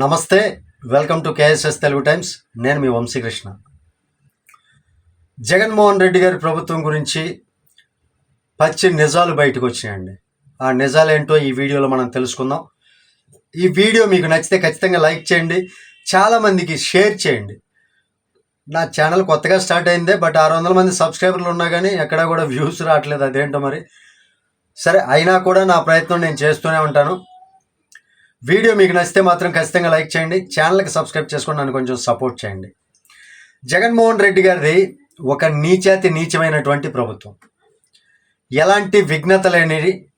నమస్తే welcome to KSS Telugu Times. నేను మీ వంశీకృష్ణ. జగన్మోహన్ రెడ్డి గారి ప్రభుత్వం గురించి పచ్చి నిజాలు బయటకు వచ్చినాయండి. ఆ నిజాలు ఏంటో ఈ వీడియోలో మనం తెలుసుకుందాం. ఈ వీడియో మీకు నచ్చితే ఖచ్చితంగా లైక్ చేయండి చాలామందికి షేర్ చేయండి. నా ఛానల్ కొత్తగా స్టార్ట్ అయిందే బట్ ఆరు వందల మంది సబ్స్క్రైబర్లు ఉన్నా కానీ ఎక్కడా కూడా వ్యూస్ రావట్లేదు అదేంటో మరి. సరే అయినా కూడా నా ప్రయత్నం నేను చేస్తూనే ఉంటాను. వీడియో మీకు నచ్చితే మాత్రం ఖచ్చితంగా లైక్ చేయండి. ఛానల్కి సబ్స్క్రైబ్ చేసుకుని నన్ను కొంచెం సపోర్ట్ చేయండి. జగన్మోహన్ రెడ్డి గారిది ఒక నీచాతి నీచమైనటువంటి ప్రభుత్వం. ఎలాంటి విఘ్నత లేని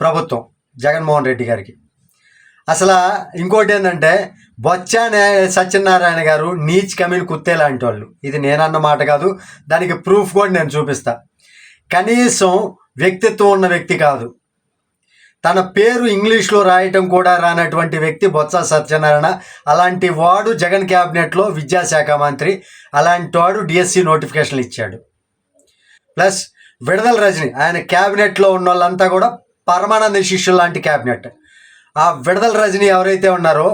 ప్రభుత్వం జగన్మోహన్ రెడ్డి గారికి. అసలు ఇంకోటి ఏంటంటే బొచ్చా సత్యనారాయణ గారు నీచ్ కమిల్ కుత్తే లాంటి వాళ్ళు. ఇది నేనన్న మాట కాదు. దానికి ప్రూఫ్ కూడా నేను చూపిస్తా. కనీసం వ్యక్తిత్వం ఉన్న వ్యక్తి కాదు. తన పేరు ఇంగ్లీష్లో రాయటం కూడా రానటువంటి వ్యక్తి బొత్స సత్యనారాయణ. అలాంటి వాడు జగన్ క్యాబినెట్లో విద్యాశాఖ మంత్రి. అలాంటి వాడు డిఎస్సి నోటిఫికేషన్లు ఇచ్చాడు. ప్లస్ విడదల రజని ఆయన క్యాబినెట్లో ఉన్న వాళ్ళంతా కూడా పరమానంద శిష్యులు లాంటి క్యాబినెట్. ఆ విడదల రజని ఎవరైతే ఉన్నారో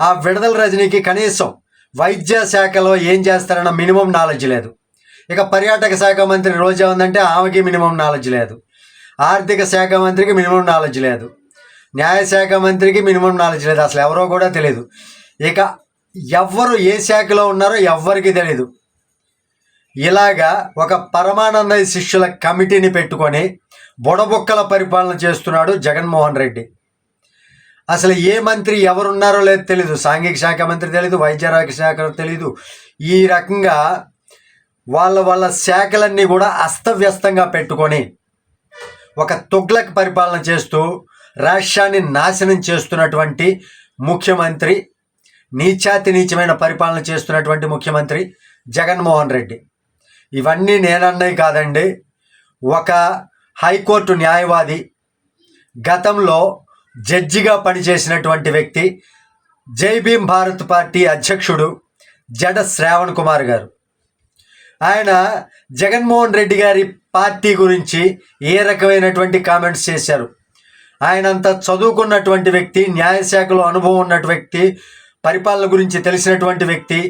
ఆ విడదల రజనీకి కనీసం వైద్య శాఖలో ఏం చేస్తారన్న మినిమం నాలెడ్జ్ లేదు. ఇక పర్యాటక శాఖ మంత్రి రోజా ఉందంటే ఆమెకి మినిమం నాలెడ్జ్ లేదు. ఆర్థిక శాఖ మంత్రికి మినిమం నాలెడ్జ్ లేదు. న్యాయశాఖ మంత్రికి మినిమం నాలెడ్జ్ లేదు. అసలు ఎవరో కూడా తెలియదు ఇక ఎవ్వరు ఏ శాఖలో ఉన్నారో ఎవ్వరికి తెలియదు ఇలాగా ఒక పరమానంద శిష్యుల కమిటీని పెట్టుకొని బుడబుక్కల పరిపాలన చేస్తున్నాడు జగన్మోహన్ రెడ్డి. అసలు ఏ మంత్రి ఎవరున్నారో లేదో తెలీదు. సాంఘిక శాఖ మంత్రి తెలీదు వైద్య శాఖ శాఖ తెలీదు. ఈ రకంగా వాళ్ళ వాళ్ళ శాఖలన్నీ కూడా అస్తవ్యస్తంగా పెట్టుకొని ఒక తుగ్లక్ పరిపాలన చేస్తూ రాష్ట్రాన్ని నాశనం చేస్తున్నటువంటి ముఖ్యమంత్రి నీచాతి నీచమైన పరిపాలన చేస్తున్నటువంటి ముఖ్యమంత్రి జగన్మోహన్ రెడ్డి. ఇవన్నీ నేనన్నవి కాదండి. ఒక హైకోర్టు న్యాయవాది గతంలో జడ్జిగా పనిచేసినటువంటి వ్యక్తి జై భీమ్ భారత్ పార్టీ అధ్యక్షుడు జడ శ్రావణ్ కుమార్ గారు. ఆయన జగన్మోహన్ రెడ్డి గారి పార్టీ గురించి ఏ రకమైనటువంటి కామెంట్స్ చేశారు? ఆయన అంత చదువుకున్నటువంటి వ్యక్తి న్యాయశాఖలో అనుభవం ఉన్నటువంటి వ్యక్తి పరిపాలన గురించి తెలిసినటువంటి వ్యక్తి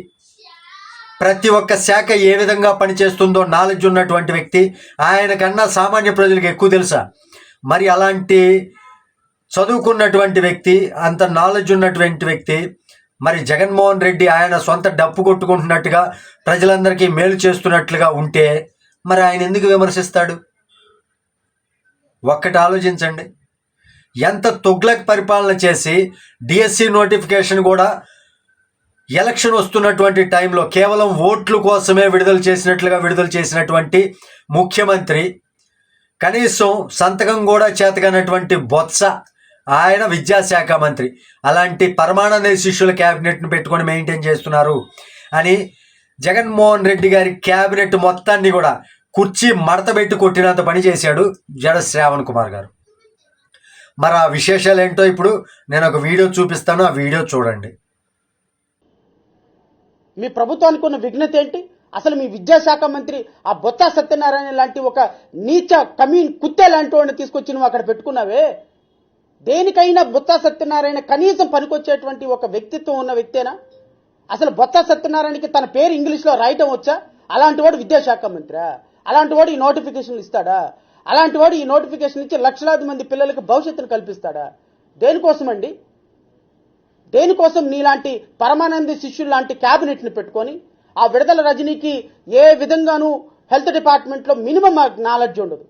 ప్రతి ఒక్క శాఖ ఏ విధంగా పనిచేస్తుందో నాలెడ్జ్ ఉన్నటువంటి వ్యక్తి ఆయనకన్నా సామాన్య ప్రజలకు ఎక్కువ తెలుసా? మరి అలాంటి చదువుకున్నటువంటి వ్యక్తి అంత నాలెడ్జ్ ఉన్నటువంటి వ్యక్తి మరి జగన్మోహన్ రెడ్డి ఆయన సొంత డప్పు కొట్టుకుంటున్నట్టుగా ప్రజలందరికీ మేలు చేస్తున్నట్లుగా ఉంటే మరి ఆయన ఎందుకు విమర్శిస్తాడు? ఒక్కటి ఆలోచించండి. ఎంత తొగ్లక్ పరిపాలన చేసి డిఎస్సి నోటిఫికేషన్ కూడా ఎలక్షన్ వస్తున్నటువంటి టైంలో కేవలం ఓట్లు కోసమే విడుదల చేసినట్లుగా విడుదల చేసినటువంటి ముఖ్యమంత్రి కనీసం సంతకం కూడా చేతగానటువంటి బొత్స ఆయన విద్యాశాఖ మంత్రి. అలాంటి పరమానంద శిష్యుల క్యాబినెట్ను పెట్టుకొని మెయింటైన్ చేస్తున్నారు అని జగన్మోహన్ రెడ్డి గారి క్యాబినెట్ మొత్తాన్ని కూడా కుర్చీ మడతబెట్టి కొట్టినంత పని చేశాడు జడ శ్రావణ్ కుమార్ గారు. మరి ఆ విశేషాలు ఏంటో ఇప్పుడు నేను ఒక వీడియో చూపిస్తాను ఆ వీడియో చూడండి. మీ ప్రభుత్వానికి ఉన్న విఘ్నత ఏంటి? అసలు మీ విద్యాశాఖ మంత్రి ఆ బొత్స సత్యనారాయణ లాంటి ఒక నీచ కమీన్ కుత్తే లాంటి వాడిని తీసుకొచ్చి నువ్వు అక్కడ పెట్టుకున్నావే? దేనికైనా బొత్స సత్యనారాయణ కనీసం పనికొచ్చేటువంటి ఒక వ్యక్తిత్వం ఉన్న వ్యక్తేనా? అసలు బొత్స సత్యనారాయణకి తన పేరు ఇంగ్లీష్లో రాయటం వచ్చా? అలాంటి వాడు విద్యాశాఖ మంత్రి. అలాంటి వాడు ఈ నోటిఫికేషన్ ఇస్తాడా? అలాంటి వాడు ఈ నోటిఫికేషన్ ఇచ్చి లక్షలాది మంది పిల్లలకు భవిష్యత్తును కల్పిస్తాడా? దేనికోసమండి? దేనికోసం నీలాంటి పరమానంద శిష్యులు లాంటి క్యాబినెట్ని పెట్టుకొని ఆ విడుదల రజనీకి ఏ విధంగానూ హెల్త్ డిపార్ట్మెంట్లో మినిమం నాలెడ్జ్ ఉండదు.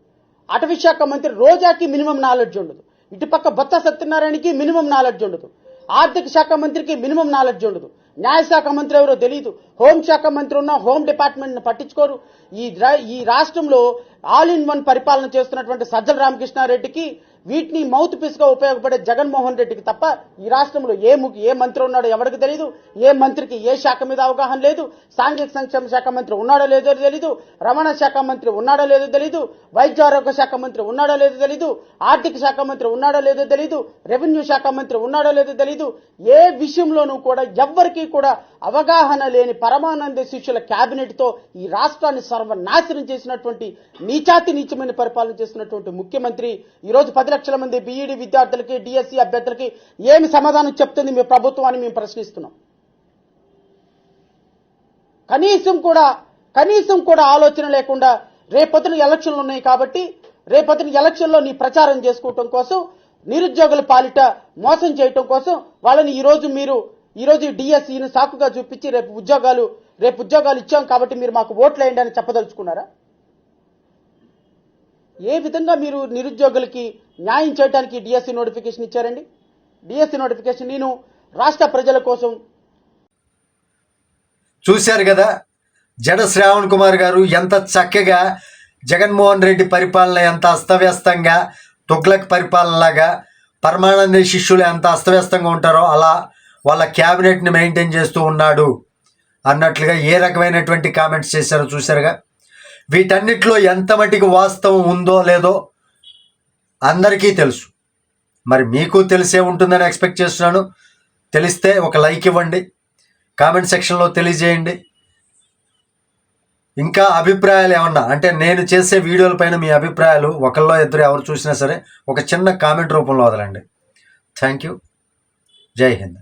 అటవీ శాఖ మంత్రి రోజాకి మినిమం నాలెడ్జ్ ఉండదు. ఇటుపక్క బొత్స సత్యనారాయణకి మినిమం నాలెడ్జ్ ఉండదు. ఆర్థిక శాఖ మంత్రికి మినిమం నాలెడ్జ్ ఉండదు. న్యాయశాఖ మంత్రి ఎవరో తెలియదు హోంశాఖ మంత్రి ఉన్న హోమ్ డిపార్ట్మెంట్ను పట్టించుకోరు. ఈ ఈ రాష్ట్రంలో ఆల్ ఇన్ వన్ పరిపాలన చేస్తున్నటువంటి సజ్జల రామకృష్ణారెడ్డికి వీటిని మౌత్ పీస్గా ఉపయోగపడే జగన్మోహన్ రెడ్డికి తప్ప ఈ రాష్ట్రంలో ఏ ము- ఏ మంత్రి ఉన్నాడో ఎవరికి తెలియదు ఏ మంత్రికి ఏ శాఖ మీద అవగాహన లేదు సాంఘిక సంక్షేమ శాఖ మంత్రి ఉన్నాడో లేదో తెలీదు రవాణా శాఖ మంత్రి ఉన్నాడో లేదో తెలీదు వైద్య ఆరోగ్య శాఖ మంత్రి ఉన్నాడో లేదో తెలీదు ఆర్థిక శాఖ మంత్రి ఉన్నాడో లేదో తెలీదు రెవెన్యూ శాఖ మంత్రి ఉన్నాడో లేదో తెలీదు ఏ విషయంలోనూ కూడా ఎవ్వరికీ కూడా అవగాహన లేని పరమానంద శిష్యుల కేబినెట్తో ఈ రాష్ట్రాన్ని సర్వనాశనం చేసినటువంటి నీచాతి నీచమైన పరిపాలన చేసినటువంటి ముఖ్యమంత్రి ఈ రోజు పది లక్షల మంది బీఈడి విద్యార్థులకి డిఎస్సి అభ్యర్థులకి ఏమి సమాధానం చెప్తుంది మీ ప్రభుత్వం అని మేము ప్రశ్నిస్తున్నాం. కనీసం కూడా కనీసం కూడా ఆలోచన లేకుండా రేపొద్దున ఎలక్షన్లు ఉన్నాయి కాబట్టి రేపొద్దున ఎలక్షన్లో నీ ప్రచారం చేసుకోవటం కోసం నిరుద్యోగుల పాలిట మోసం చేయటం కోసం వాళ్ళని ఈ రోజు మీరు ఈ రోజు డిఎస్సిని సాకుగా చూపించి రేపు ఉద్యోగాలు రేపు ఉద్యోగాలు ఇచ్చాం కాబట్టి మీరు మాకు ఓట్లు వేయండి అని చెప్పదలుచుకున్నారా? ఏ విధంగా మీరు నిరుద్యోగులకి న్యాయం చేయడానికి డిఎస్సి నోటిఫికేషన్ ఇచ్చారండి? డిఎస్సి నోటిఫికేషన్ నేను రాష్ట్ర ప్రజల కోసం చూశారు కదా జడ శ్రావణ్ కుమార్ గారు ఎంత చక్కగా జగన్మోహన్ రెడ్డి పరిపాలన ఎంత అస్తవ్యస్తంగా తుగ్లక్ పరిపాలనలాగా పరమానంద శిష్యులు ఎంత అస్తవ్యస్తంగా ఉంటారో అలా వాళ్ళ క్యాబినెట్ని మెయింటైన్ చేస్తూ ఉన్నాడు అన్నట్లుగా ఏ రకమైనటువంటి కామెంట్స్ చేశారో చూశారుగా. వీటన్నిటిలో ఎంత మటుకు వాస్తవం ఉందో లేదో అందరికీ తెలుసు. మరి మీకు తెలిసే ఉంటుందని ఎక్స్పెక్ట్ చేస్తున్నాను. తెలిస్తే ఒక లైక్ ఇవ్వండి. కామెంట్ సెక్షన్లో తెలియజేయండి. ఇంకా అభిప్రాయాలు ఏమన్నా? అంటే నేను చేసే వీడియోల పైన మీ అభిప్రాయాలు ఒకళ్ళో ఇద్దరు ఎవరు చూసినా సరే ఒక చిన్న కామెంట్ రూపంలో వదలండి. Thank you. జై హింద్.